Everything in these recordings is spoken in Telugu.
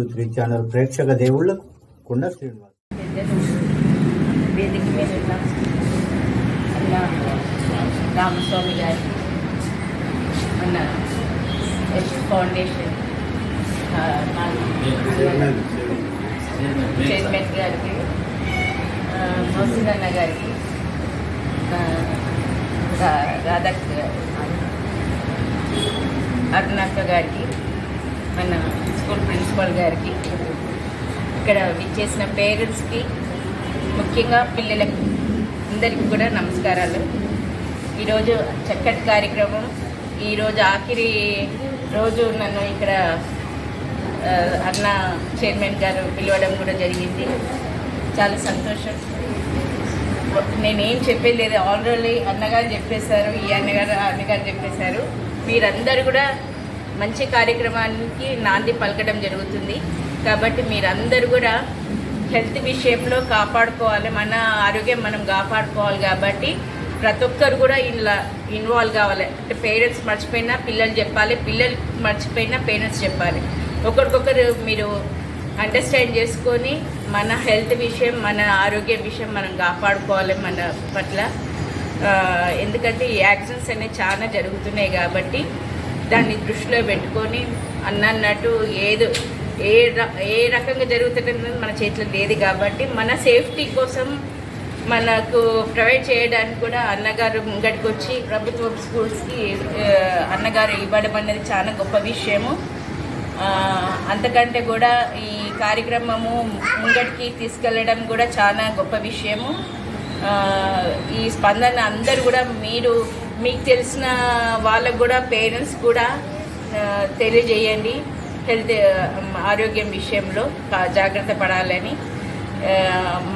టూ త్రీ ఛానల్ ప్రేక్షక దేవుళ్ళకు కుండ శ్రీనివాస్. వేదిక మీద రామస్వామి గారి మన ఎస్ ఫౌండేషన్ చైర్మన్ గారికి ఆ, గారికి రాధాకృష్ణ గారికి అరుణాక గారికి ప్రిన్సిపల్ గారికి. ఇక్కడ విచ్చేసిన పేరెంట్స్కి ముఖ్యంగా పిల్లలకు అందరికీ కూడా నమస్కారాలు. ఈరోజు చక్కటి కార్యక్రమం. ఈరోజు ఆఖరి రోజు నన్ను ఇక్కడ అన్న చైర్మన్ గారు పిలవడం కూడా జరిగింది. చాలా సంతోషం. నేనేం చెప్పేది లేదు. ఆల్రెడీ అన్నగారు చెప్పేశారు ఈ అన్నగారు అన్నగారు చెప్పేశారు. మీరందరూ కూడా మంచి కార్యక్రమానికి నాంది పలకడం జరుగుతుంది. కాబట్టి మీరందరూ కూడా హెల్త్ విషయంలో కాపాడుకోవాలి మన ఆరోగ్యం మనం కాపాడుకోవాలి కాబట్టి ప్రతి ఒక్కరు కూడా ఇలా ఇన్వాల్వ్ కావాలి. అంటే పేరెంట్స్ మర్చిపోయినా పిల్లలు చెప్పాలి పిల్లలు మర్చిపోయినా పేరెంట్స్ చెప్పాలి. ఒకరికొకరు మీరు అండర్స్టాండ్ చేసుకొని మన హెల్త్ విషయం మన ఆరోగ్య విషయం మనం కాపాడుకోవాలి మన పట్ల. ఎందుకంటే ఈ యాక్సిడెంట్స్ అనేవి చాలా జరుగుతున్నాయి కాబట్టి దాన్ని దృష్టిలో పెట్టుకొని అన్నట్టు ఏదో ఏ ర- ఏ రకంగా జరుగుతుందన్నది మన చేతిలో లేదు కాబట్టి మన సేఫ్టీ కోసం మనకు ప్రొవైడ్ చేయడానికి కూడా అన్నగారు ముంగడికి వచ్చి ప్రభుత్వ స్కూల్స్కి అన్నగారు ఇవ్వడం అనేది చాలా గొప్ప విషయము. అంతకంటే కూడా ఈ కార్యక్రమము ముంగటికి తీసుకెళ్ళడం కూడా చాలా గొప్ప విషయము. ఈ స్పందన అందరు కూడా మీరు మీకు తెలిసిన వాళ్ళకు కూడా పేరెంట్స్ కూడా తెలియజేయండి. హెల్త్ ఆరోగ్యం విషయంలో జాగ్రత్త పడాలని.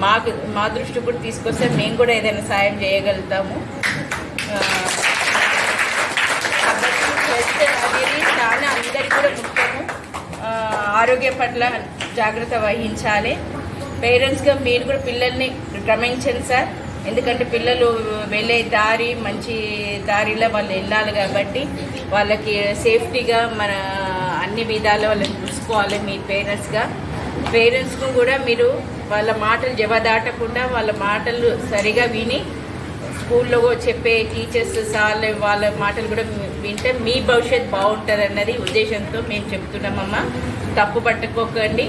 మాకు మా దృష్టి కూడా తీసుకొస్తే మేము కూడా ఏదైనా సాయం చేయగలుగుతాము. హెల్త్ అనేది చాలా అందరికీ కూడా ముఖ్యము. ఆరోగ్యం పట్ల జాగ్రత్త వహించాలి. పేరెంట్స్గా మీరు కూడా పిల్లల్ని గమనించండి సార్. ఎందుకంటే పిల్లలు వెళ్ళే దారి మంచి దారిలో వాళ్ళు వెళ్ళాలి కాబట్టి వాళ్ళకి సేఫ్టీగా మన అన్ని విధాలు వాళ్ళని చూసుకోవాలి మీ పేరెంట్స్గా. పేరెంట్స్కు కూడా మీరు వాళ్ళ మాటలు జవదాటకుండా వాళ్ళ మాటలు సరిగా విని స్కూల్లో చెప్పే టీచర్స్ సార్లు వాళ్ళ మాటలు కూడా వింటే మీ భవిష్యత్ బాగుంటుంది అన్నది ఉద్దేశంతో మేము చెప్తున్నామమ్మా. తప్పు పట్టుకోకండి.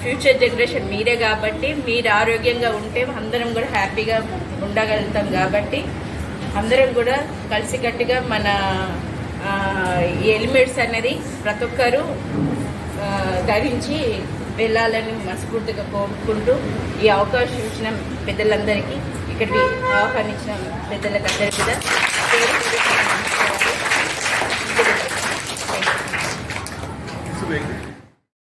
ఫ్యూచర్ జనరేషన్ మీరే కాబట్టి మీరు ఆరోగ్యంగా ఉంటే అందరం కూడా హ్యాపీగా ఉండగలుగుతాం కాబట్టి అందరం కూడా కలిసికట్టుగా మన ఆ, హెల్మెట్స్ అనేది ప్రతి ఒక్కరూ ధరించి వెళ్ళాలని మనస్ఫూర్తిగా కోరుకుంటూ ఈ అవకాశం ఇచ్చిన పెద్దలందరికీ ఇక్కడికి ఆహ్వానించిన పెద్దలకు అందరికీ కూడా